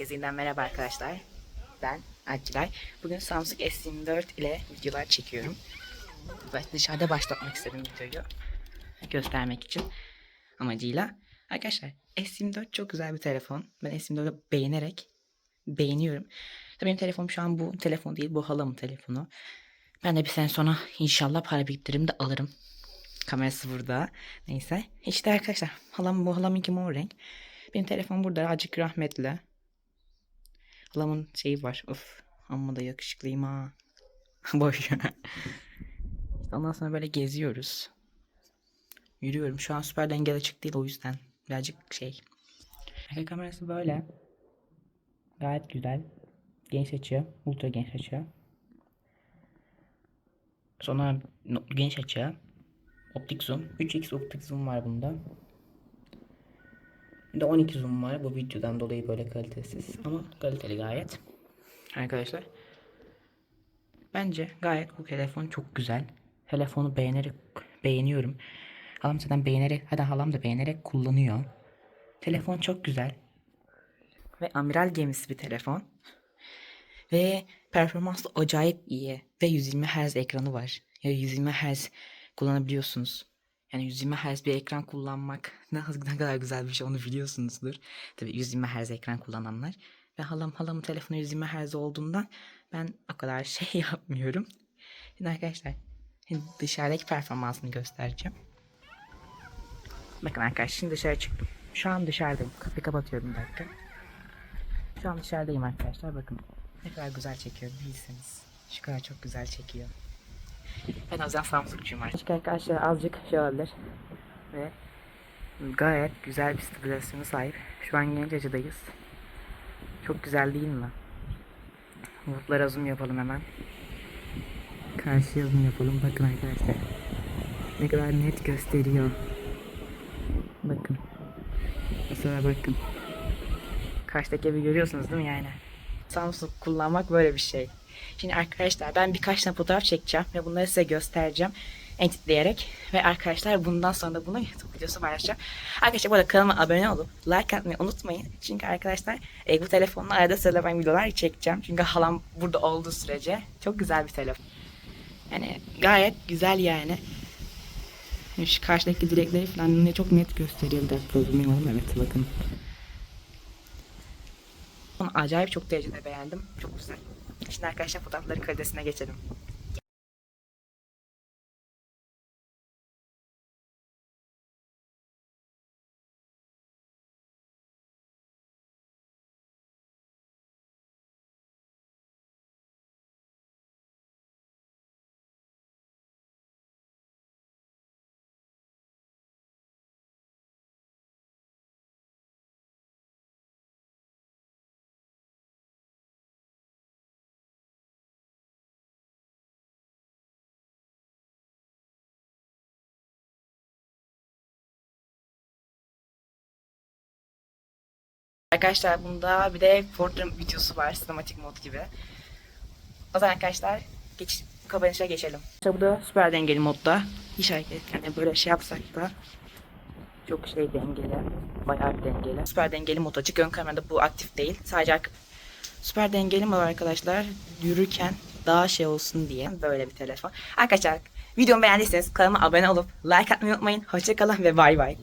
Herkese yeniden merhaba arkadaşlar. Ben Akilay. Bugün Samsung S24 ile videolar çekiyorum. Ve dışarıda başlatmak istedim videoyu. Göstermek için amacıyla. Arkadaşlar S24 çok güzel bir telefon. Ben S24'ü beğenerek beğeniyorum. Tabii benim telefonum şu an bu telefon değil. Bu halamın telefonu. Ben de bir sene sonra inşallah para biriktiririm de alırım. Kamerası burada. Neyse. İşte arkadaşlar halam bu halamınki mor renk. Benim telefon burada acık rahmetli. Halamın şeyi var. Of. Amma da yakışıklıyım ha. Boş. İşte Ondan sonra böyle geziyoruz. Yürüyorum. Şu an süper dengeli açık değil o yüzden. Birazcık şey. Arka kamerası böyle. Gayet güzel. Genç açı. Ultra genç açı. Sonra geniş açı. Optik zoom. 3x optik zoom var bunda. Bir de 12 zoom var. Bu videodan dolayı böyle kalitesiz. Ama kaliteli gayet. Arkadaşlar. Bence gayet bu telefon çok güzel. Telefonu beğenerek beğeniyorum. Halam zaten beğenerek, hadi halam da beğenerek kullanıyor. Telefon çok güzel. Ve amiral gemisi bir telefon. Ve performansı acayip iyi. Ve 120 Hz ekranı var. Ya 120 Hz kullanabiliyorsunuz. Yani 120 Hz bir ekran kullanmak ne, ne kadar güzel bir şey onu biliyorsunuzdur. Tabii 120 Hz ekran kullananlar. Ve halam halamın telefonu 120 Hz olduğundan ben o kadar şey yapmıyorum. Şimdi arkadaşlar dışarıdaki performansını göstereceğim. Bakın arkadaşlar şimdi dışarı çıktım. Şu an dışarıdayım. Kapıyı kapatıyorum bir dakika. Şu an dışarıdayım arkadaşlar bakın. Ne kadar güzel çekiyor bilseniz. Şu kadar çok güzel çekiyor. Ben o yüzden Samsung'cuyum artık. Arkadaşlar azıcık şey olabilir. Ve gayet güzel bir stabilizasyona sahip. Şu an genç acıdayız. Çok güzel değil mi? Bulutlara zoom yapalım hemen. Karşıya zoom yapalım. Bakın arkadaşlar. Ne kadar net gösteriyor. Bakın. Mesela bakın. Karşıdaki evi görüyorsunuz değil mi yani? Samsung kullanmak böyle bir şey. Şimdi arkadaşlar ben birkaç tane fotoğraf çekeceğim ve bunları size göstereceğim editleyerek ve arkadaşlar bundan sonra da bunu YouTube videosu paylaşacağım. Arkadaşlar bu arada kanalıma abone olup like atmayı unutmayın. Çünkü arkadaşlar e, bu telefonla arada sırada ben videolar çekeceğim. Çünkü halam burada olduğu sürece çok güzel bir telefon. Yani gayet güzel yani. Şu karşıdaki direkleri falan çok net gösteriyor. Bir dakika yapalım. Evet bakın. Onu acayip çok derecede beğendim. Çok güzel. Şimdi arkadaşlar fotoğrafların kalitesine geçelim. Arkadaşlar bunda bir de portrait videosu var. Sinematik mod gibi. O zaman arkadaşlar geç, kapanışa geçelim. İşte bu da süper dengeli modda. Hiç hareket yani böyle şey yapsak da çok şey dengeli. Bayağı bir dengeli. Süper dengeli mod açık. Ön kamerada bu aktif değil. Sadece. Süper dengeli mod arkadaşlar. Yürürken daha şey olsun diye böyle bir telefon. Arkadaşlar videomu beğendiyseniz kanalıma abone olup like atmayı unutmayın. Hoşçakalın ve bay bay.